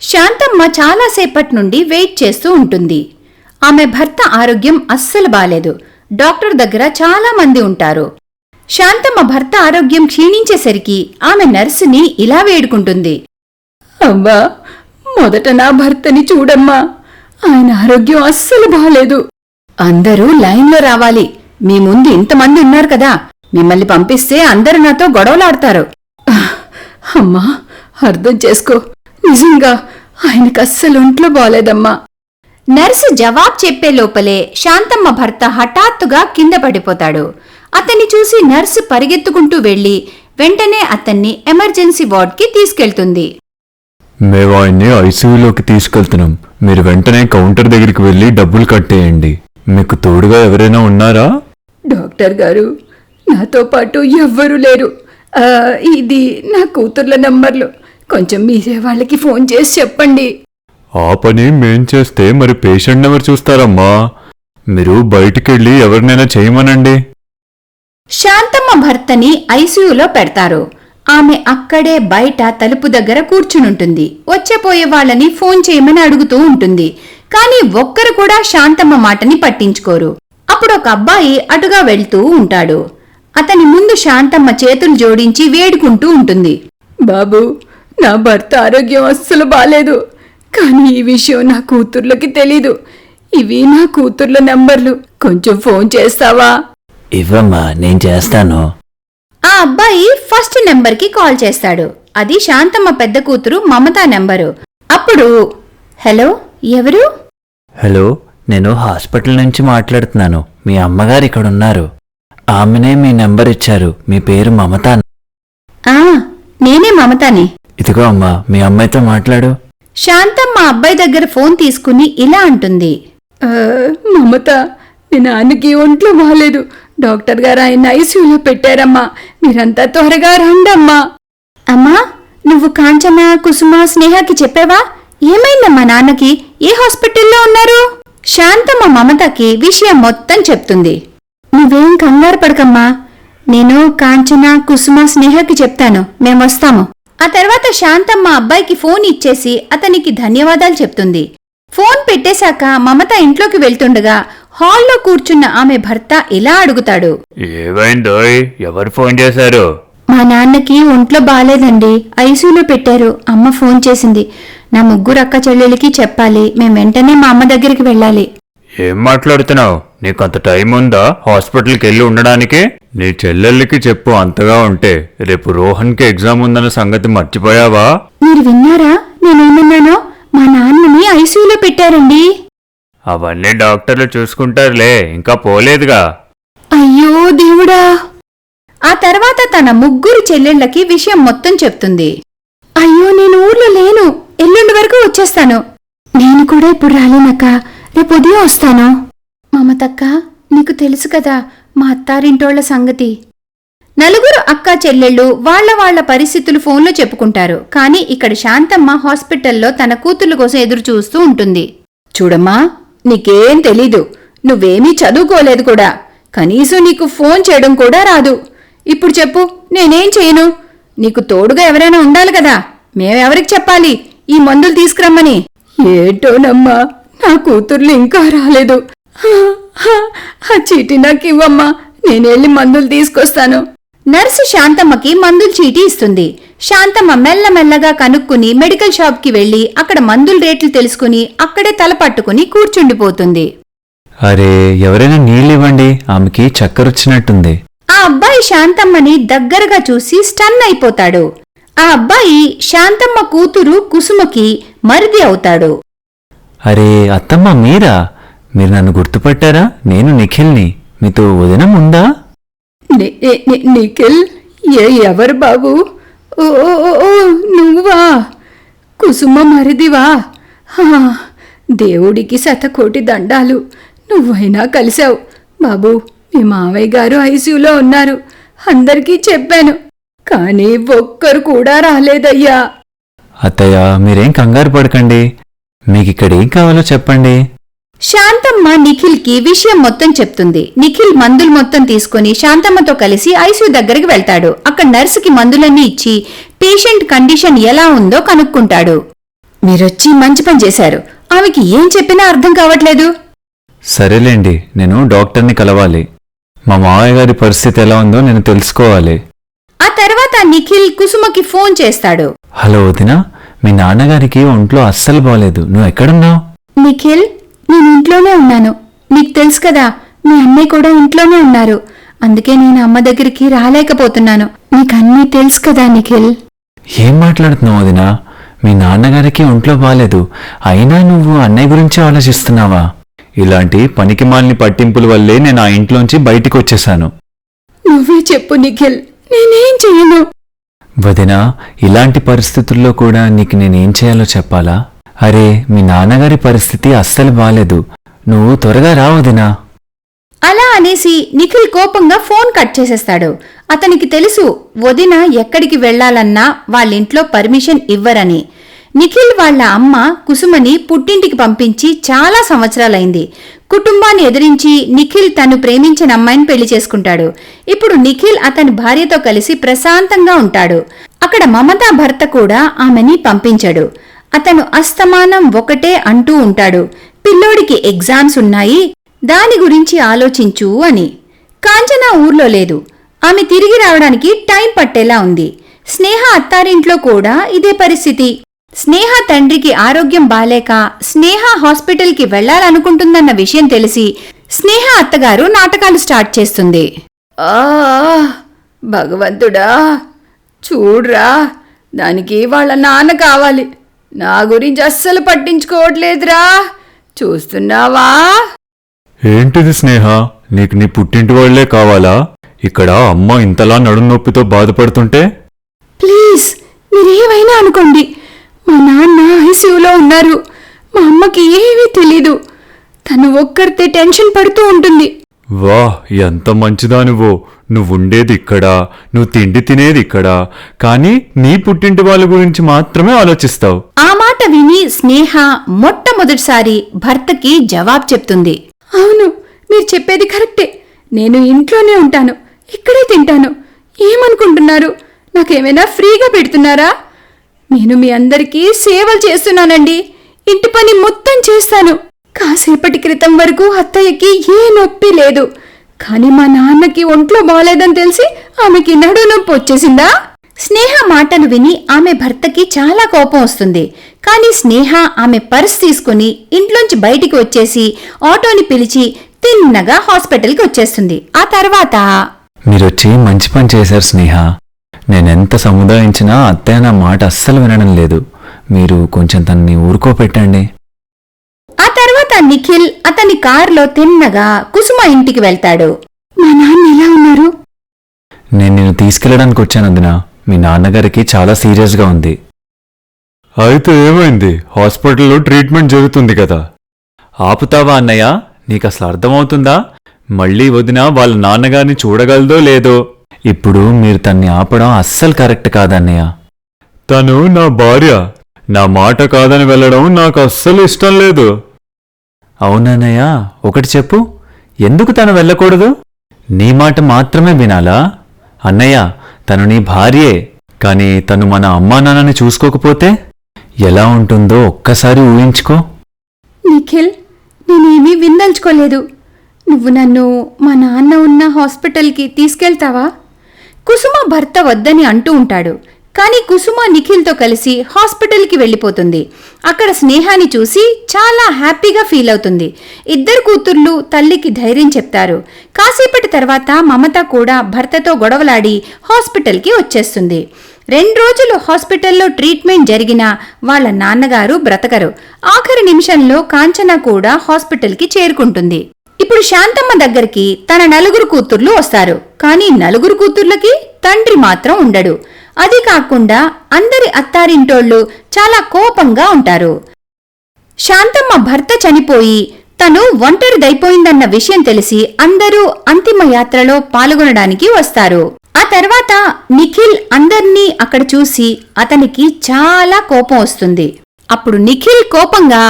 శాంతమ్మ చాలాసేపటి నుండి వెయిట్ చేస్తూ ఉంటుంది. ఆమె భర్త ఆరోగ్యం అస్సలు బాలేదు. డాక్టర్ దగ్గర చాలా మంది ఉంటారు. శాంతమ్మ భర్త ఆరోగ్యం క్షీణించేసరికి ఆమె నర్సుని ఇలా వేడుకుంటుంది. అమ్మా మొదట నా భర్తని చూడమ్మా. ఆయన ఆరోగ్యం అస్సలు బాలేదు. అందరూ లైన్లో రావాలి. మీ ముందు ఇంతమంది ఉన్నారు కదా. మిమ్మల్ని పంపిస్తే అందరూ నాతో గొడవలాడతారు. అమ్మా అర్థం చేసుకో. నిజంగా ఆయనకు అస్సలు ఒంట్లో బాలేదమ్మా. నర్సు జవాబు చెప్పే లోపలే శాంతమ్మ భర్త హఠాత్తుగా కింద పడిపోతాడు. అతన్ని చూసి నర్సు పరిగెత్తుకుంటూ వెళ్ళి వెంటనే అతన్ని ఎమర్జెన్సీ వార్డ్కి తీసుకెళ్తుంది. మేము ఆయన్ని ఐసీయూలోకి తీసుకెళ్తున్నాం. మీరు వెంటనే కౌంటర్ దగ్గరికి వెళ్ళి డబ్బులు కట్టేయండి మీకు తోడుగా ఎవరైనా ఉన్నారా? డాక్టర్ గారు నాతో పాటు ఎవ్వరూ లేరు. ఆ, ఇది నా కూతుర్ల నంబర్లు. కొంచెం మీరే వాళ్ళకి ఫోన్ చేసి చెప్పండి. ఆ పని మేం చేస్తే మరి పేషెంట్ ఎవరు చూస్తారమ్మా? మీరు బయటికెళ్ళి ఎవరినైనా చేయమనండి. శాంతమ్మ భర్తని ఐసీయూలో పెడతారు. ఆమె అక్కడే బయట తలుపు దగ్గర కూర్చునుంటుంది. వచ్చేపోయే వాళ్ళని ఫోన్ చేయమని అడుగుతూ ఉంటుంది. కానీ ఒక్కరు కూడా శాంతమ్మ మాటని పట్టించుకోరు. అప్పుడు ఒక అబ్బాయి అటుగా వెళ్తూ ఉంటాడు. అతని ముందు శాంతమ్మ చేతులు జోడించి వేడుకుంటూ ఉంటుంది. బాబు నా భర్త ఆరోగ్యం అస్సలు బాలేదు. కానీ ఈ విషయం నా కూతుర్లకి తెలీదు. ఇవి నా కూతుర్ల నంబర్లు. కొంచెం ఫోన్ చేస్తావా? ఇవ్వమ్మా నేను చేస్తాను. ఆ అబ్బాయి ఫస్ట్ నెంబర్కి కాల్ చేస్తాడు. అది శాంతమ్మ పెద్ద కూతురు మమతా నెంబరు. అప్పుడు హలో ఎవరు? హలో నేను హాస్పిటల్ నుంచి మాట్లాడుతున్నాను. మీ అమ్మగారు ఇక్కడ ఉన్నారు ఆమెనే మీ నెంబర్ ఇచ్చారు. మీ పేరు మమత. ఆ నేనే మమతాని. ఇదిగో అమ్మా మీ అమ్మాయితో మాట్లాడు. శాంతమ్మ అబ్బాయి దగ్గర ఫోన్ తీసుకుని ఇలా అంటుంది. మమత మీ నాన్నకి ఒంట్లో బాగాలేదు డాక్టర్ గారు ఆయన ఐసీయూలో పెట్టారమ్మా. మీరంతా త్వరగా రండమ్మా. అమ్మా నువ్వు కాంచన కుసుమ స్నేహకి చెప్పావా? ఏమైందమ్మా నాన్నకి? ఏ హాస్పిటల్లో ఉన్నారు? శాంతమ్మ మమతకి విషయం మొత్తం చెప్తుంది. నువ్వేం కంగారు పడకమ్మా. నేను కాంచన కుసుమ స్నేహకి చెప్తాను. మేమొస్తాము ఆ తర్వాత శాంతమ్మ అబ్బాయికి ఫోన్ ఇచ్చేసి అతనికి ధన్యవాదాలు చెప్తుంది. ఫోన్ పెట్టేశాక మమత ఇంట్లోకి వెళ్తుండగా హాల్లో కూర్చున్న ఆమె భర్త ఇలా అడుగుతాడు. ఏమైందోయ్? ఎవరు ఫోన్ చేశారు? మా నాన్నకి ఒంట్లో బాలేదండి. ఐసీయూలో పెట్టారు. అమ్మ ఫోన్ చేసింది. నా ముగ్గురు అక్క చెల్లెలకి చెప్పాలి. మేం వెంటనే మా అమ్మ దగ్గరికి వెళ్ళాలి. ఏం మాట్లాడుతున్నావు? నీకు అంత టైం ఉందా? హాస్పిటల్కి వెళ్ళి ఉండడానికి? నీ చెల్లెళ్ళకి చెప్పు అంతగా ఉంటే. రేపు రోహన్కి ఎగ్జామ్ ఉందన్న సంగతి మర్చిపోయావా? మీరు విన్నారా? నేనేమన్నానో? మా నాన్నని ఐసీయూలో పెట్టారండి. అవన్నీ డాక్టర్లు చూసుకుంటారులే. ఇంకా పోలేదుగా. అయ్యో దేవుడా. ఆ తర్వాత తన ముగ్గురు చెల్లెళ్ళకి విషయం మొత్తం చెప్తుంది. అయ్యో నేను ఊర్లో లేను. ఎల్లుండి వరకు వచ్చేస్తాను. నేను కూడా ఇప్పుడు రాలేనక్క. రేపు ఉదయం వస్తాను. మమతక్క నీకు తెలుసు కదా మా అత్తారింటోళ్ళ సంగతి. నలుగురు అక్క చెల్లెళ్ళు వాళ్ళ వాళ్ళ పరిస్థితులు ఫోన్లో చెప్పుకుంటారు. కానీ ఇక్కడ శాంతమ్మ హాస్పిటల్లో తన కూతుర్ల కోసం ఎదురు చూస్తూ ఉంటుంది. చూడమ్మా నీకేం తెలీదు. నువ్వేమీ చదువుకోలేదు కూడా. కనీసం నీకు ఫోన్ చేయడం కూడా రాదు. ఇప్పుడు చెప్పు నేనేం చేయను? నీకు తోడుగా ఎవరైనా ఉండాలి కదా. మేమెవరికి చెప్పాలి? ఈ మందులు తీసుకురమ్మని. ఏటోనమ్మా నా కూతుర్లు ఇంకా రాలేదు. ఆ చీటి నాకు ఇవ్వమ్మా. నేనెళ్ళి మందులు తీసుకొస్తాను. నర్సు శాంతమ్మకి మందుల చీటీ ఇస్తుంది. శాంతమ్మ మెల్లమెల్లగా కనుక్కుని మెడికల్ షాప్కి వెళ్ళి అక్కడ మందుల రేట్లు తెలుసుకుని అక్కడే తల పట్టుకుని కూర్చుండిపోతుంది. అరే ఎవరైనా నీళ్ళు ఇవ్వండి ఆమెకి చక్కెర వచ్చినట్టుంది. ఆ అబ్బాయి శాంతమ్మని దగ్గరగా చూసి స్టన్ అయిపోతాడు. ఆ అబ్బాయి శాంతమ్మ కూతురు కుసుమకి మరిది అవుతాడు. అరే అత్తమ్మ మీరా? మీరు నన్ను గుర్తుపట్టారా? నేను నిఖిల్ని. మీతో వదినం ఉందా? నిఖిల్ ఏ ఎవరు బాబు? ఓ నువ్వా? కుసుమ మరిదివా? దేవుడికి శతకోటి దండాలు. నువ్వైనా కలిశావు. బాబు మీ మావయ్య గారు ఐసీయూలో ఉన్నారు. అందరికీ చెప్పాను. కానీ ఒక్కరు కూడా రాలేదయ్యా. అత్తయ్య మీరేం కంగారు పడకండి. మీకు ఇక్కడ ఏం కావాలో చెప్పండి? శాంతమ్మ నిఖిల్కి విషయం మొత్తం చెప్తుంది. నిఖిల్ మందులు మొత్తం తీసుకుని శాంతమ్మతో కలిసి ఐసీయూ దగ్గరికి వెళ్తాడు. అక్కడ నర్సుకి మందులన్నీ ఇచ్చి పేషెంట్ కండిషన్ ఎలా ఉందో కనుక్కుంటాడు. మీరొచ్చి మంచి పని చేశారు. ఆమెకి ఏం చెప్పినా అర్థం కావట్లేదు. సరేలేండి నేను డాక్టర్ని కలవాలి. మా మావయ్య గారి పరిస్థితి ఎలా ఉందో నేను తెలుసుకోవాలి. ఆ తర్వాత నిఖిల్ కుసుమకి ఫోన్ చేస్తాడు. హలో వదినా మీ నాన్నగారికి ఒంట్లో అస్సలు బాలేదు. నువ్వు ఎక్కడున్నావు? నిఖిల్ నేను ఇంట్లోనే ఉన్నాను. నీకు తెలుసు కదా మీ అన్నయ్య కూడా ఇంట్లోనే ఉన్నారు. అందుకే నేను అమ్మ దగ్గరికి రాలేకపోతున్నాను. నీకన్నీ తెలుసు కదా నిఖిల్. ఏం మాట్లాడుతున్నావు వదినా? మీ నాన్నగారికి ఒంట్లో బాలేదు. అయినా నువ్వు అన్నయ్య గురించి ఆలోచిస్తున్నావా? ఇలాంటి పనికిమాలిన పట్టింపుల వల్లే నేను ఆ ఇంట్లోంచి బయటికి వచ్చేశాను నువ్వే చెప్పు నిఖిల్. నేనేం చెయ్యను వదినా ఇలాంటి పరిస్థితుల్లో కూడా నీకు నేనేం చేయాలో చెప్పాలా? అరే మీ నాన్నగారి పరిస్థితి అస్సలు బాలేదు. నువ్వు త్వరగా రా వదినా. అలా అనేసి నిఖిల్ కోపంగా ఫోన్ కట్ చేసేస్తాడు. అతనికి తెలుసు వదిన ఎక్కడికి వెళ్ళాలన్నా వాళ్ళింట్లో పర్మిషన్ ఇవ్వరని. నిఖిల్ వాళ్ళ అమ్మ కుసుమని పుట్టింటికి పంపించి చాలా సంవత్సరాలైంది. కుటుంబాన్ని ఎదిరించి నిఖిల్ తను ప్రేమించిన అమ్మాయిని పెళ్ళి చేసుకుంటాడు. ఇప్పుడు నిఖిల్ అతని భార్యతో కలిసి ప్రశాంతంగా ఉంటాడు. అక్కడ మమతా భర్త కూడా ఆమెని పంపించాడు. అతను అస్తమానం ఒకటే అంటూ ఉంటాడు. పిల్లోడికి ఎగ్జామ్స్ ఉన్నాయి దాని గురించి ఆలోచించు అని. కాంచన ఊర్లో లేదు. ఆమె తిరిగి రావడానికి టైం పట్టేలా ఉంది. స్నేహ అత్తారింట్లో కూడా ఇదే పరిస్థితి. స్నేహ తండ్రికి ఆరోగ్యం బాలేక స్నేహ హాస్పిటల్కి వెళ్ళాలనుకుంటుందన్న విషయం తెలిసి స్నేహ అత్తగారు నాటకాలు స్టార్ట్ చేస్తుంది. ఆ భగవంతుడా చూడ్రా దానికి వాళ్ళ నాన్న కావాలి. నా గురించి అస్సలు పట్టించుకోవట్లేదురా. చూస్తున్నావా? ఏంటిది స్నేహ? నీకు నీ పుట్టింటి వాళ్ళే కావాలా? ఇక్కడ అమ్మ ఇంతలా నడుం నొప్పితో బాధపడుతుంటే? ప్లీజ్ మీరేమైనా అనుకోండి. మా నాన్న ఐసీయూలో ఉన్నారు. మా అమ్మకి ఏమీ తెలీదు. తను ఒక్కరితే టెన్షన్ పడుతూ ఉంటుంది. వా ఎంత మంచిదానివో. నువ్వుండేది ఇక్కడ నువ్వు తిండి తినేది ఇక్కడ కానీ నీ పుట్టింటి వాళ్ళ గురించి మాత్రమే ఆలోచిస్తావు. ఆ మాట విని స్నేహ మొట్టమొదటిసారి భర్తకి జవాబు చెప్తుంది. అవును మీరు చెప్పేది కరెక్టే. నేను ఇంట్లోనే ఉంటాను ఇక్కడే తింటాను. ఏమనుకుంటున్నారు? నాకేమైనా ఫ్రీగా పెడుతున్నారా? నేను మీ అందరికీ సేవలు చేస్తున్నానండి. ఇంటి పని మొత్తం చేస్తాను. కాసేపటి క్రితం వరకు అత్తయ్యకి ఏ నొప్పి లేదు. కానీ మా నాన్నకి ఒంట్లో బాగాలేదని తెలిసి ఆమెకి నడు నొప్పి వచ్చేసిందా? స్నేహ మాటలు విని ఆమె భర్తకి చాలా కోపం వస్తుంది. కానీ స్నేహ ఆమె పర్స్ తీసుకుని ఇంట్లోంచి బయటికి వచ్చేసి ఆటోని పిలిచి తిన్నగా హాస్పిటల్కి వచ్చేస్తుంది. ఆ తర్వాత మీరొచ్చి మంచి పని చేశారు స్నేహ. నేనెంత సముదాయించినా అత్తయ్య నా మాట అస్సలు వినడం లేదు. మీరు కొంచెం తన్ని ఊరుకోపెట్టండి. ఆ తర్వాత నిఖిల్ అతని కారులో తిన్నగా కుసుమ ఇంటికి వెళ్తాడు. మా నాన్న ఎలా ఉన్నారు? నేను నిన్ను తీసుకెళ్ళడానికి వచ్చాను వదినా మీ నాన్నగారికి చాలా సీరియస్గా ఉంది. అయితే ఏమైంది? హాస్పిటల్లో ట్రీట్మెంట్ జరుగుతుంది కదా. ఆపుతావా అన్నయ్య? నీకు అసలు అర్థమవుతుందా? మళ్ళీ వదిన వాళ్ళ నాన్నగారిని చూడగలదో లేదో? ఇప్పుడు మీరు తన్ని ఆపడం అస్సలు కరెక్ట్ కాదన్నయ్య. తను నా భార్య. నా మాట కాదని వెళ్ళడం నాకు అస్సలు ఇష్టం లేదు. అవునన్నయ్య ఒకటి చెప్పు. ఎందుకు తను వెళ్ళకూడదు? నీ మాట మాత్రమే వినాలా? అన్నయ్య తను నీ భార్యే. కానీ తను మన అమ్మా నాన్నని చూసుకోకపోతే ఎలా ఉంటుందో ఒక్కసారి ఊహించుకో. నిఖిల్ నేనేమీ విందల్చుకోలేదు నువ్వు నన్ను మా నాన్న ఉన్న హాస్పిటల్కి తీసుకెళ్తావా? కుసుమ భర్త వద్దని అంటూ ఉంటాడు. కానీ కుసుమ నిఖిల్తో కలిసి హాస్పిటల్కి వెళ్ళిపోతుంది. అక్కడ స్నేహాన్ని చూసి చాలా హ్యాపీగా ఫీల్ అవుతుంది. ఇద్దరు కూతుర్లు తల్లికి ధైర్యం చెప్తారు. కాసేపటి తర్వాత మమత కూడా భర్తతో గొడవలాడి హాస్పిటల్కి వచ్చేస్తుంది. రెండు రోజులు హాస్పిటల్లో ట్రీట్మెంట్ జరిగినా వాళ్ళ నాన్నగారు బ్రతకరు. ఆఖరి నిమిషంలో కాంచన కూడా హాస్పిటల్కి చేరుకుంటుంది. ఇప్పుడు శాంతమ్మ దగ్గరికి తన నలుగురు కూతుర్లు వస్తారు. కానీ నలుగురు కూతుర్లకి తండ్రి మాత్రం ఉండడు. అది కాకుండా అందరి అత్తారింటోళ్ళు చాలా కోపంగా ఉంటారు. శాంతమ్మ భర్త చనిపోయి తను ఒంటరిదైపోయిందన్న విషయం తెలిసి అందరూ అంతిమ యాత్రలో పాల్గొనడానికి వస్తారు. ఆ తర్వాత నిఖిల్ అందర్నీ అక్కడ చూసి అతనికి చాలా కోపం వస్తుంది. అప్పుడు నిఖిల్ కోపంగా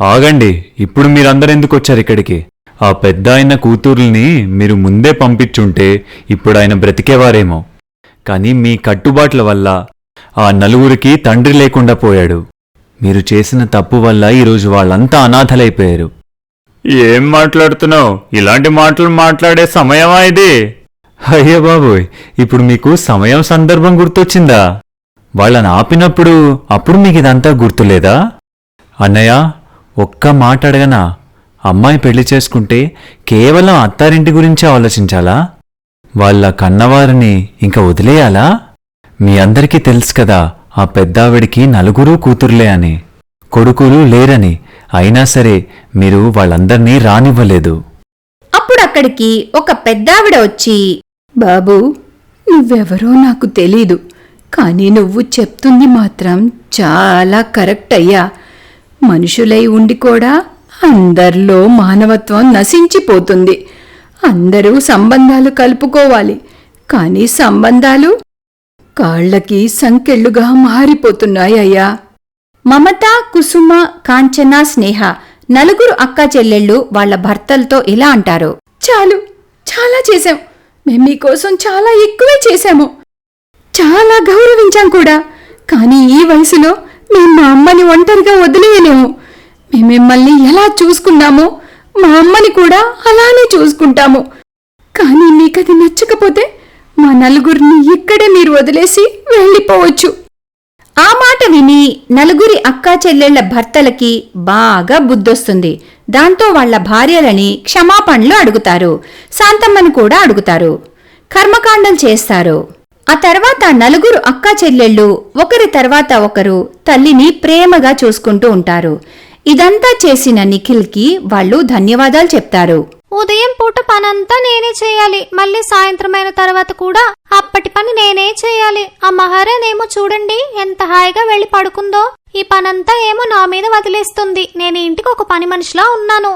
ఆగండి ఇప్పుడు మీరందరూ ఎందుకు వచ్చారు ఇక్కడికి? ఆ పెద్ద ఆయన కూతుర్ని మీరు ముందే పంపించుంటే ఇప్పుడు ఆయన బ్రతికేవారేమో. కానీ మీ కట్టుబాట్ల వల్ల ఆ నలుగురికి తండ్రి లేకుండా పోయాడు. మీరు చేసిన తప్పు వల్ల ఈరోజు వాళ్ళంతా అనాథలైపోయారు. ఏం మాట్లాడుతున్నావు? ఇలాంటి మాటలు మాట్లాడే సమయమా ఇది? అయ్యో బాబోయ్ ఇప్పుడు మీకు సమయం సందర్భం గుర్తొచ్చిందా? వాళ్ళని ఆపినప్పుడు అప్పుడు మీకు ఇదంతా గుర్తులేదా? అన్నయ్య ఒక్క మాట అడగనా? అమ్మాయి పెళ్ళి చేసుకుంటే కేవలం అత్తారింటి గురించే ఆలోచించాలా? వాళ్ళ కన్నవారిని ఇంకా వదిలేయాలా? మీ అందరికీ తెలుసు కదా ఆ పెద్దావిడికి నలుగురు కూతుర్లే అని. కొడుకులు లేరని. అయినా సరే మీరు వాళ్ళందర్నీ రానివ్వలేదు. అప్పుడు అక్కడికి ఒక పెద్దావిడ వచ్చి బాబూ నువ్వెవరో నాకు తెలీదు. కానీ నువ్వు చెప్తుంది మాత్రం చాలా కరెక్ట్ అయ్యా మనుషులై ఉండి కూడా అందరిలో మానవత్వం నశించిపోతుంది. అందరూ సంబంధాలు కలుపుకోవాలి. కానీ సంబంధాలు కాళ్ళకి సంకెళ్ళుగా మారిపోతున్నాయ్యా మమత కుసుమ కాంచన స్నేహ నలుగురు అక్కా చెల్లెళ్ళు వాళ్ళ భర్తలతో ఇలా అంటారు. చాలు చాలా చేశాం. మేం మీకోసం చాలా ఎక్కువే చేశాము. చాలా గౌరవించాం కూడా. కానీ ఈ వయసులో మేం మా అమ్మని ఒంటరిగా వదిలేయలేము. మేము మిమ్మల్ని ఎలా చూసుకున్నామో మా అమ్మని కూడా అలానే చూసుకుంటాము. కానీ మీకది నచ్చకపోతే మా నలుగురిని ఇక్కడే మీరు వదిలేసి వెళ్ళిపోవచ్చు. ఆ మాట విని నలుగురి అక్కా చెల్లెళ్ళ భర్తలకి బాగా బుద్ధొస్తుంది. దాంతో వాళ్ళ భార్యలని క్షమాపణలు అడుగుతారు. శాంతమ్మని కూడా అడుగుతారు. కర్మకాండం చేస్తారు. ఆ తర్వాత నలుగురు అక్కా చెల్లెళ్ళు ఒకరి తర్వాత ఒకరు తల్లిని ప్రేమగా చూసుకుంటూ ఉంటారు. ఇదంతా చేసిన నిఖిల్కి వాళ్ళు ధన్యవాదాలు చెప్తారు. ఉదయం పూట పనంతా నేనే చేయాలి. మళ్ళీ సాయంత్రం అయిన తర్వాత కూడా అప్పటి పని నేనే చేయాలి. ఆ మహారాణేమో చూడండి ఎంత హాయిగా వెళ్ళి పడుకుందో. ఈ పనంతా ఏమో నా మీద వదిలేస్తుంది. నేను ఇంటికి ఒక పని మనిషిలా ఉన్నాను.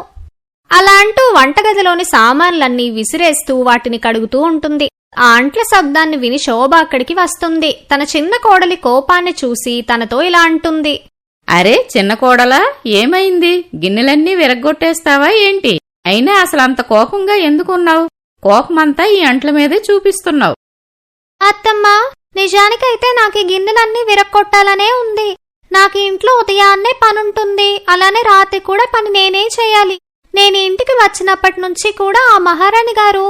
అలా అంటూ వంటగదిలోని సామాన్లన్నీ విసిరేస్తూ వాటిని కడుగుతూ ఉంటుంది. ఆ అంట్ల శబ్దాన్ని విని శోభ అక్కడికి వస్తుంది. తన చిన్న కోడలి కోపాన్ని చూసి తనతో ఇలా అంటుంది. అరే చిన్న కోడలా ఏమైంది? గిన్నెలన్నీ విరగ్గొట్టేస్తావా ఏంటి? అయినా అసలు అంత కోపంగా ఎందుకున్నావు? కోపమంతా ఈ అంట్ల మీదే చూపిస్తున్నావు. అత్తమ్మా నిజానికైతే నాకు ఈ గిన్నెలన్నీ విరక్కొట్టాలనే ఉంది. నాకు ఇంట్లో ఉదయాన్నే పనుంటుంది. అలానే రాత్రి కూడా పని నేనే చేయాలి. నేను ఇంటికి వచ్చినప్పటి నుంచి కూడా ఆ మహారాణి గారు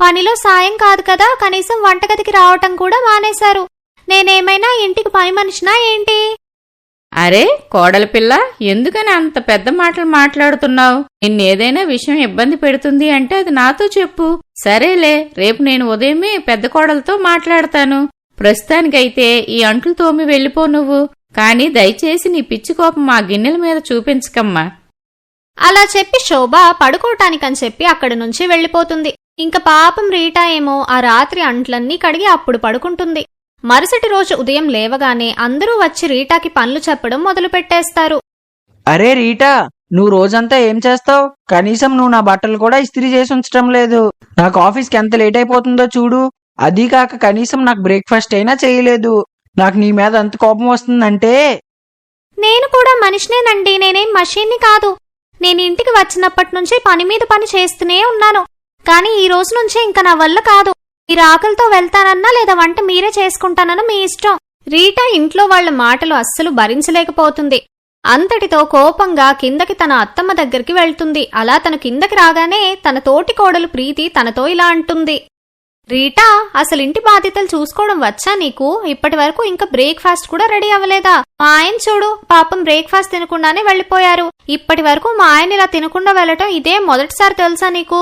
పనిలో సాయం కాదు కదా కనీసం వంటగదికి రావటం కూడా మానేశారు. నేనేమైనా ఇంటికి పని మనిషినా ఏంటి? అరే కోడలపిల్ల ఎందుకని అంత పెద్ద మాటలు మాట్లాడుతున్నావు? నిన్నేదైనా విషయం ఇబ్బంది పెడుతుంది అంటే అది నాతో చెప్పు. సరేలే రేపు నేను ఉదయమే పెద్ద కోడలతో మాట్లాడతాను. ప్రస్తుతానికైతే ఈ అంట్లు తోమి వెళ్ళిపో నువ్వు. కానీ దయచేసి నీ పిచ్చి కోపం మా గిన్నెల మీద చూపించకమ్మా. అలా చెప్పి శోభ పడుకోటానికని చెప్పి అక్కడి నుంచి వెళ్ళిపోతుంది. ఇంక పాపం రీటా ఏమో ఆ రాత్రి అంట్లన్నీ కడిగి అప్పుడు పడుకుంటుంది. మరుసటి రోజు ఉదయం లేవగానే అందరూ వచ్చి రీటాకి పనులు చెప్పడం మొదలు పెట్టేస్తారు అరే రీటా నువ్వు రోజంతా ఏం చేస్తావు? కనీసం నువ్వు నా బట్టలు కూడా ఇస్త్రీ చేసి ఉంచడం లేదు. నాకు ఆఫీస్కి ఎంత లేట్ అయిపోతుందో చూడు. అదీ కాక కనీసం నాకు బ్రేక్ఫాస్ట్ అయినా చేయలేదు. నాకు నీ మీద ఎంత కోపం వస్తుందంటే? నేను కూడా మనిషినేనండి. నేనేం మషీన్ని కాదు. నేను ఇంటికి వచ్చినప్పటి నుంచి పని మీద పని చేస్తూనే ఉన్నాను. కానీ ఈ రోజు నుంచి ఇంకా నా వల్ల కాదు. మీరు ఆకలితో వెళ్తానన్నా లేదా వంట మీరే చేసుకుంటానన్నా మీ ఇష్టం. రీటా ఇంట్లో వాళ్ళ మాటలు అస్సలు భరించలేకపోతుంది. అంతటితో కోపంగా కిందకి తన అత్తమ్మ దగ్గరికి వెళ్తుంది. అలా తను కిందకి రాగానే తన తోటి కోడలు ప్రీతి తనతో ఇలా అంటుంది. రీటా అసలు ఇంటి బాధ్యతలు చూసుకోవడం వచ్చా నీకు? ఇప్పటి వరకు ఇంకా బ్రేక్ఫాస్ట్ కూడా రెడీ అవ్వలేదా? మా ఆయన చూడు పాపం బ్రేక్ఫాస్ట్ తినకుండానే వెళ్ళిపోయారు. ఇప్పటి వరకు మా ఆయన ఇలా తినకుండా వెళ్ళటం ఇదే మొదటిసారి తెలుసా నీకు?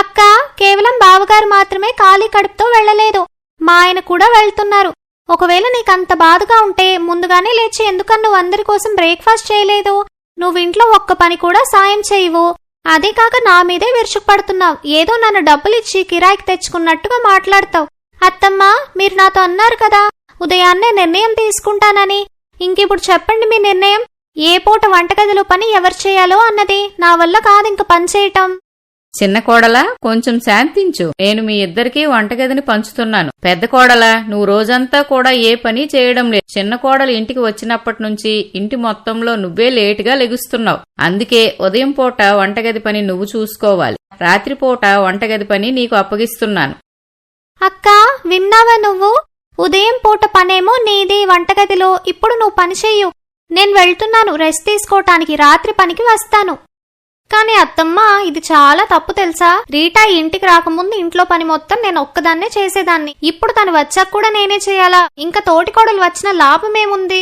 అక్క కేవలం బావగారు మాత్రమే ఖాళీ కడుపుతో వెళ్ళలేదు. మా ఆయన కూడా వెళ్తున్నారు. ఒకవేళ నీకంత బాధగా ఉంటే ముందుగానే లేచి ఎందుకని నువ్వు అందరి కోసం బ్రేక్ఫాస్ట్ చేయలేదు? నువ్వు ఇంట్లో ఒక్క పని కూడా సాయం చేయవు. అదే కాక నా మీదే విరుచుకుపడుతున్నావు. ఏదో నన్ను డబ్బులిచ్చి కిరాయికి తెచ్చుకున్నట్టుగా మాట్లాడతావు. అత్తమ్మా మీరు నాతో అన్నారు కదా ఉదయాన్నే నిర్ణయం తీసుకుంటానని. ఇంకిప్పుడు చెప్పండి మీ నిర్ణయం. ఏ పూట వంటగదిలో పని ఎవరు చేయాలో అన్నది నా వల్ల కాదు ఇంక పని చేయటం. చిన్న కోడలా కొంచెం శాంతించు నేను మీ ఇద్దరికీ వంటగదిని పంచుతున్నాను. పెద్ద కోడలా నువ్వు రోజంతా కూడా ఏ పని చేయడం లేదు. చిన్న కోడలు ఇంటికి వచ్చినప్పటి నుంచి ఇంటి మొత్తంలో నువ్వే లేటుగా లెగుస్తున్నావు. అందుకే ఉదయం పూట వంటగది పని నువ్వు చూసుకోవాలి. రాత్రిపూట వంటగది పని నీకు అప్పగిస్తున్నాను. అక్క విన్నావా నువ్వు? ఉదయం పూట పనేమో నీది వంటగదిలో ఇప్పుడు నువ్వు పని చెయ్యు. నేను వెళ్తున్నాను రెస్ట్ తీసుకోవటానికి రాత్రి పనికి వస్తాను. కానీ అత్తమ్మ ఇది చాలా తప్పు తెలుసా? రీటా ఇంటికి రాకముందు ఇంట్లో పని మొత్తం నేను ఒక్కదాన్నే చేసేదాన్ని. ఇప్పుడు తను వచ్చాక కూడా నేనే చేయాలా? ఇంకా తోటికోడలు వచ్చిన లాభమేముంది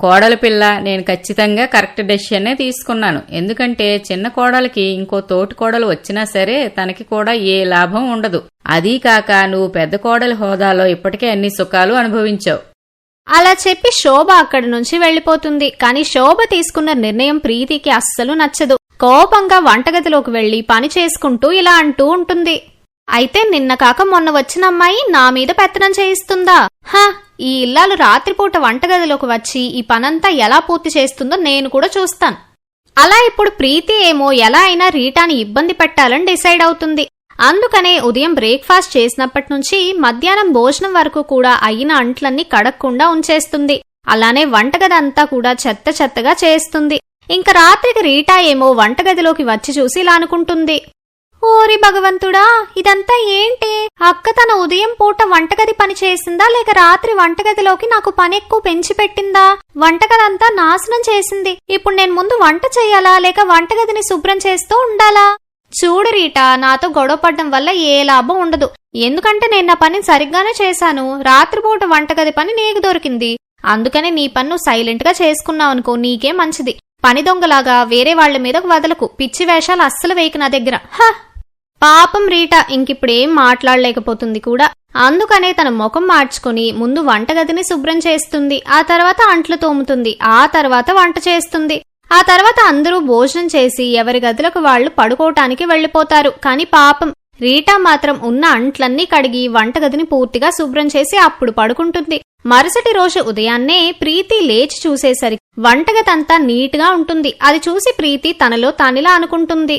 కోడల పిల్ల నేను ఖచ్చితంగా కరెక్ట్ డెసిషన్నే తీసుకున్నాను. ఎందుకంటే చిన్న కోడలికి ఇంకో తోటి కోడలు వచ్చినా సరే తనకి కూడా ఏ లాభం ఉండదు. అదీ కాక నువ్వు పెద్ద కోడలి హోదాలో ఇప్పటికే అన్ని సుఖాలు అనుభవించావు. అలా చెప్పి శోభ అక్కడి నుంచి వెళ్ళిపోతుంది కానీ శోభ తీసుకున్న నిర్ణయం ప్రీతికి అస్సలు నచ్చదు. కోపంగా వంటగదిలోకి వెళ్ళి పని చేసుకుంటూ ఇలా అంటూ ఉంటుంది. అయితే నిన్న కాక మొన్న వచ్చిన అమ్మాయి నా మీద పెత్తనం చేయిస్తుందా? హ ఈ ఇల్లాలు రాత్రిపూట వంటగదిలోకి వచ్చి ఈ పనంతా ఎలా పూర్తి చేస్తుందో నేను కూడా చూస్తాను. అలా ఇప్పుడు ప్రీతి ఏమో ఎలా అయినా రీటాని ఇబ్బంది పెట్టాలని డిసైడ్ అవుతుంది. అందుకనే ఉదయం బ్రేక్ఫాస్ట్ చేసినప్పటి నుంచి మధ్యాహ్నం భోజనం వరకు కూడా అయిన అంట్లన్నీ కడక్కుండా ఉంచేస్తుంది. అలానే వంటగదంతా కూడా చెత్త చెత్తగా చేస్తుంది. ఇంక రాత్రికి రీటా ఏమో వంటగదిలోకి వచ్చి చూసి ఇలా అనుకుంటుంది. ఓరి భగవంతుడా ఇదంతా ఏంటి? అక్క తన ఉదయం పూట వంటగది పని చేసిందా లేక రాత్రి వంటగదిలోకి నాకు పని ఎక్కువ పెంచి పెట్టిందా? వంటగదంతా నాశనం చేసింది. ఇప్పుడు నేను ముందు వంట చేయాలా లేక వంటగదిని శుభ్రం చేస్తూ ఉండాలా? చూడు రీటా నాతో గొడవపడ్డం వల్ల ఏ లాభం ఉండదు. ఎందుకంటే నేను నా పని సరిగ్గానే చేశాను. రాత్రిపూట వంటగది పని నీకు దొరికింది. అందుకనే నీ పన్ను సైలెంట్గా చేసుకున్నావనుకో నీకే మంచిది. పని దొంగలాగా వేరే వాళ్ళ మీద వదలకు పిచ్చి వేషాలు అస్సలు వేయకు నా దగ్గర. హ! పాపం రీటా ఇంకిప్పుడేం మాట్లాడలేకపోతుంది కూడా. అందుకనే తన ముఖం మార్చుకుని ముందు వంటగదిని శుభ్రం చేస్తుంది ఆ తర్వాత అంట్లు తోముతుంది ఆ తర్వాత వంట చేస్తుంది. ఆ తర్వాత అందరూ భోజనం చేసి ఎవరి గదులకు వాళ్ళు పడుకోవటానికి వెళ్ళిపోతారు కాని పాపం రీటా మాత్రం ఉన్న అంట్లన్నీ కడిగి వంటగదిని పూర్తిగా శుభ్రం చేసి అప్పుడు పడుకుంటుంది. మరుసటి రోజు ఉదయాన్నే ప్రీతి లేచి చూసేసరికి వంటగదంతా నీట్గా ఉంటుంది. అది చూసి ప్రీతి తనలో తనిలా అనుకుంటుంది.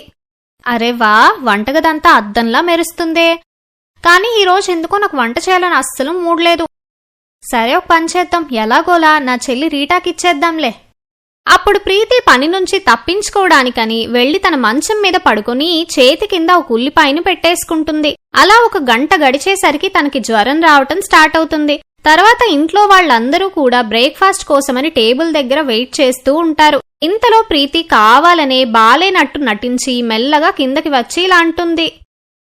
అరే వా వంటగదంతా అద్దంలా మెరుస్తుందే. కానీ ఈ రోజు ఎందుకో నాకు వంట చేయాలని అస్సలు మూడలేదు సరే ఒక పని చేద్దాం. ఎలాగోలా నా చెల్లి రీటాకిచ్చేద్దాంలే అప్పుడు ప్రీతి పని నుంచి తప్పించుకోవడానికని వెళ్ళి తన మంచం మీద పడుకుని చేతి కింద ఒక ఉల్లిపాయను పెట్టేసుకుంటుంది. అలా ఒక గంట గడిచేసరికి తనకి జ్వరం రావటం స్టార్ట్ అవుతుంది. తర్వాత ఇంట్లో వాళ్ళందరూ కూడా బ్రేక్ఫాస్ట్ కోసమని టేబుల్ దగ్గర వెయిట్ చేస్తూ ఉంటారు. ఇంతలో ప్రీతి కావాలనే బాలేనట్టు నటించి మెల్లగా కిందకి వచ్చి ఇలా అంటుంది.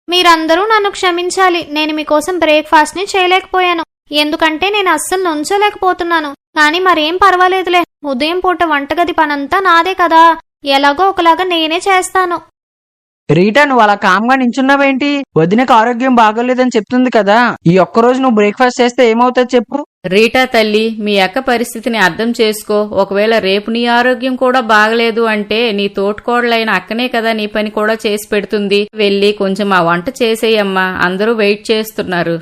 మీరందరూ నన్ను క్షమించాలి. నేను మీకోసం బ్రేక్ఫాస్ట్ని చేయలేకపోయాను. ఎందుకంటే నేను అస్సలు నుంచోలేకపోతున్నాను. కానీ మరేం పర్వాలేదులే. ఉదయం పూట వంటగది పనంతా నాదే కదా. ఎలాగో ఒకలాగా నేనే చేస్తాను. రీటా నువ్వు అలా కామ్గా నించున్నావేంటి? వదినకు ఆరోగ్యం బాగోలేదని చెప్తుంది కదా. ఈ ఒక్క రోజు నువ్వు బ్రేక్ఫాస్ట్ చేస్తే ఏమవుతుంది చెప్పు? రీటా తల్లి మీ అక్క పరిస్థితిని అర్థం చేసుకో. ఒకవేళ రేపు నీ ఆరోగ్యం కూడా బాగలేదు అంటే నీ తోటికోడలైన అక్కనే కదా నీ పని కూడా చేసి పెడుతుంది. వెళ్ళి కొంచెం ఆ వంట చేసేయమ్మా. అందరూ వెయిట్ చేస్తున్నారు.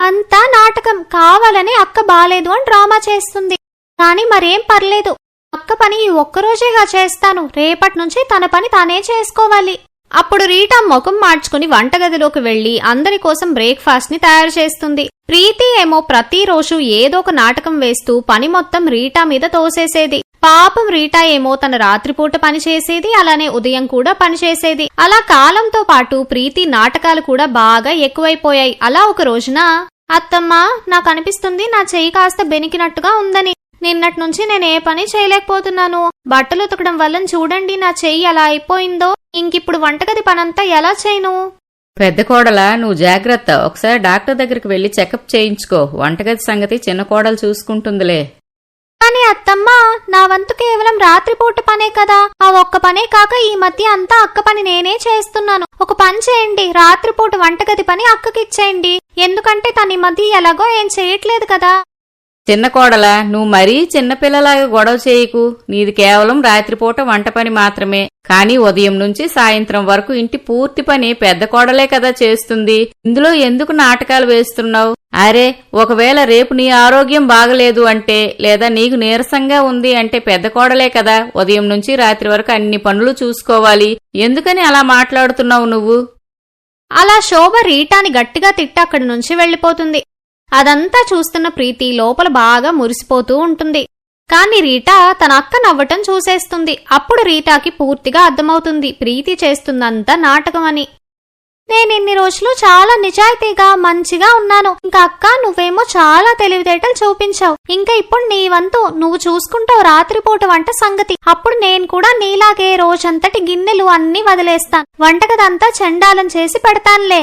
అంతా నాటకం. కావాలని అక్క బాలేదు అని డ్రామా చేస్తుంది. కానీ మరేం పర్లేదు. అక్క పని ఈ ఒక్కరోజేగా చేస్తాను. రేపటి నుంచి తన పని తానే చేసుకోవాలి. అప్పుడు రీటా ముఖం మార్చుకుని వంటగదిలోకి వెళ్ళి అందరి కోసం బ్రేక్ఫాస్ట్ని తయారు చేస్తుంది. ప్రీతి ఏమో ప్రతిరోజు ఏదో ఒక నాటకం వేస్తూ పని మొత్తం రీటా మీద తోసేసేది. పాపం రీటా ఏమో తన రాత్రిపూట పని చేసేది అలానే ఉదయం కూడా పనిచేసేది అలా కాలంతో పాటు ప్రీతి నాటకాలు కూడా బాగా ఎక్కువైపోయాయి. అలా ఒక రోజున అత్తమ్మా నాకు అనిపిస్తుంది నా చెయ్యి కాస్త బెనికినట్టుగా ఉందని. నిన్నటి నుంచి నేను ఏ పని చేయలేకపోతున్నాను. బట్టలు ఉతకడం వల్ల చూడండి నా చెయ్యి ఎలా అయిపోయిందో. ఇంకిప్పుడు వంటగది పనంతా ఎలా చేయను? పెద్ద కోడల నువ్వు జాగ్రత్త. ఒకసారి డాక్టర్ దగ్గరికి వెళ్ళి చెకప్ చేయించుకో. వంటగది సంగతి చిన్న కోడలు చూసుకుంటుందిలే. కానీ అత్తమ్మా నా వంతు కేవలం రాత్రిపూట పనే కదా. ఆ ఒక్క పనే కాక ఈ మధ్య అంతా అక్క పని నేనే చేస్తున్నాను. ఒక పని చేయండి. రాత్రిపూట వంటగది పని అక్కకిచ్చేయండి. ఎందుకంటే తన ఈ మధ్య ఎలాగో ఏం చేయట్లేదు కదా. చిన్న కోడల నువ్వు మరీ చిన్నపిల్లలాగా గొడవ చేయకు. నీది కేవలం రాత్రిపూట వంట పని మాత్రమే. కానీ ఉదయం నుంచి సాయంత్రం వరకు ఇంటి పూర్తి పని పెద్ద కోడలే కదా చేస్తుంది. ఇందులో ఎందుకు నాటకాలు వేస్తున్నావు? అరే ఒకవేళ రేపు నీ ఆరోగ్యం బాగలేదు అంటే లేదా నీకు నీరసంగా ఉంది అంటే పెద్ద కోడలే కదా. ఉదయం నుంచి రాత్రి వరకు అన్ని పనులు చూసుకోవాలి. ఎందుకని అలా మాట్లాడుతున్నావు నువ్వు? అలా శోభ రీటాని గట్టిగా తిట్టి అక్కడి నుంచి వెళ్ళిపోతుంది అదంతా చూస్తున్న ప్రీతి లోపల బాగా మురిసిపోతూ ఉంటుంది. కాని రీటా తన అక్క నవ్వటం చూసేస్తుంది. అప్పుడు రీటాకి పూర్తిగా అర్థమవుతుంది ప్రీతి చేస్తుందంతా నాటకమని నేను ఇన్ని రోజులు చాలా నిజాయితీగా మంచిగా ఉన్నాను. ఇంకా అక్క నువ్వేమో చాలా తెలివితేటలు చూపించావు. ఇంకా ఇప్పుడు నీ వంతు నువ్వు చూసుకుంటావు రాత్రిపూట వంట సంగతి. అప్పుడు నేను కూడా నీలాగే రోజంతటి గిన్నెలు అన్ని వదిలేస్తాను. వంటగదంతా చండాలం చేసి పెడతానులే.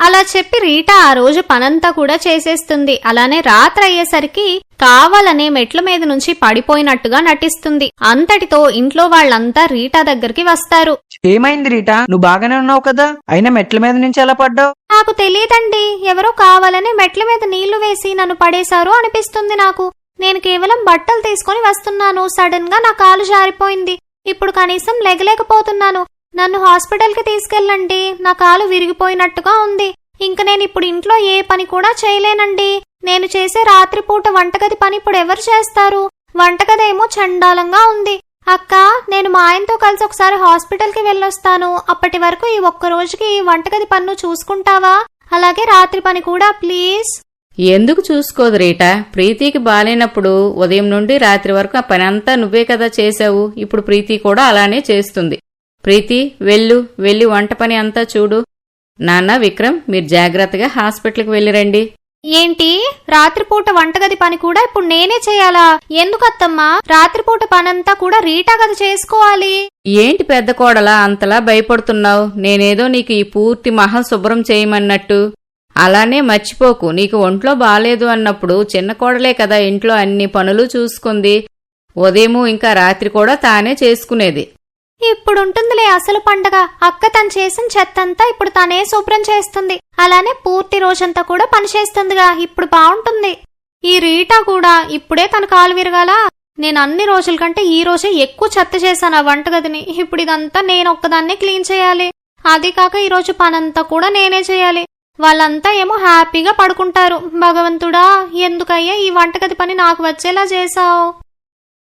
అలా చెప్పి రీటా ఆ రోజు పనంతా కూడా చేసేస్తుంది. అలానే రాత్రి అయ్యేసరికి కావాలనే మెట్ల మీద నుంచి పడిపోయినట్టుగా నటిస్తుంది. అంతటితో ఇంట్లో వాళ్ళంతా రీటా దగ్గరికి వస్తారు. ఏమైంది రీటా? నువ్వు బాగానే ఉన్నావు కదా? అయినా మెట్ల మీద నుంచి ఎలా పడ్డావు? నాకు తెలియదండి. ఎవరో కావాలని మెట్ల మీద నీళ్ళు వేసి నన్ను పడేశారు అనిపిస్తుంది నాకు. నేను కేవలం బట్టలు తీసుకొని వస్తున్నాను. సడన్గా నా కాలు జారిపోయింది. ఇప్పుడు కనీసం లెగలేకపోతున్నాను. నన్ను హాస్పిటల్కి తీసుకెళ్ళండి. నా కాలు విరిగిపోయినట్టుగా ఉంది. ఇంక నేను ఇప్పుడు ఇంట్లో ఏ పని కూడా చేయలేనండి. నేను చేసే రాత్రిపూట వంటగది పని ఇప్పుడు ఎవరు చేస్తారు? వంటగది ఏమో చండాలంగా ఉంది. అక్క నేను మా ఆయనతో కలిసి ఒకసారి హాస్పిటల్కి వెళ్ళొస్తాను. అప్పటి వరకు ఈ ఒక్క రోజుకి ఈ వంటగది పన్ను చూసుకుంటావా? అలాగే రాత్రి పని కూడా ప్లీజ్. ఎందుకు చూసుకోదు రీటా? ప్రీతికి బాలేనప్పుడు ఉదయం నుండి రాత్రి వరకు ఆ పనంతా నువ్వే కదా చేశావు. ఇప్పుడు ప్రీతి కూడా అలానే చేస్తుంది. ప్రీతి వెళ్ళు వెళ్ళి వంట పని అంతా చూడు. నాన్న విక్రమ్ మీరు జాగ్రత్తగా హాస్పిటల్కి వెళ్ళిరండి. ఏంటి? రాత్రిపూట వంటగది పని కూడా ఇప్పుడు నేనే చేయాలా? ఎందుకు అత్తమ్మా రాత్రిపూట పనంతా కూడా రీటా గది చేసుకోవాలి. ఏంటి పెద్ద కోడలా అంతలా భయపడుతున్నావు? నేనేదో నీకు ఈ పూర్తి మహల్ శుభ్రం చేయమన్నట్టు. అలానే మర్చిపోకు నీకు ఒంట్లో బాలేదు అన్నప్పుడు చిన్న కోడలే కదా ఇంట్లో అన్ని పనులు చూసుకుంది. ఉదయము ఇంకా రాత్రి కూడా తానే చేసుకునేది. ఇప్పుడుంటుందిలే అసలు పండగ. అక్క తను చేసిన చెత్తంతా ఇప్పుడు తనే శుభ్రం చేస్తుంది. అలానే పూర్తి రోజంతా కూడా పని చేస్తుందిగా. ఇప్పుడు బాగుంటుంది ఈ రీటా కూడా ఇప్పుడే తన కాలు విరగాల. నేను అన్ని రోజుల కంటే ఈ రోజే ఎక్కువ చెత్త చేశాను ఆ వంటగదిని. ఇప్పుడు ఇదంతా నేను ఒక్కదాన్నే క్లీన్ చేయాలి. అది కాక ఈరోజు పనంతా కూడా నేనే చేయాలి. వాళ్ళంతా ఏమో హ్యాపీగా పడుకుంటారు. భగవంతుడా ఎందుకయ్యా ఈ వంటగది పని నాకు వచ్చేలా చేశావు?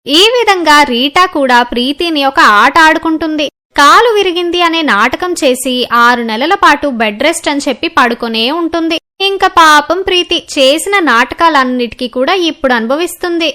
ఈ విధంగా రీటా కూడా ప్రీతిని ఒక ఆట ఆడుకుంటుంది. కాలు విరిగింది అనే నాటకం చేసి ఆరు నెలల పాటు బెడ్ రెస్ట్ అని చెప్పి పడుకునే ఉంటుంది. ఇంకా పాపం ప్రీతి చేసిన నాటకాలన్నిటికీ కూడా ఇప్పుడు అనుభవిస్తుంది.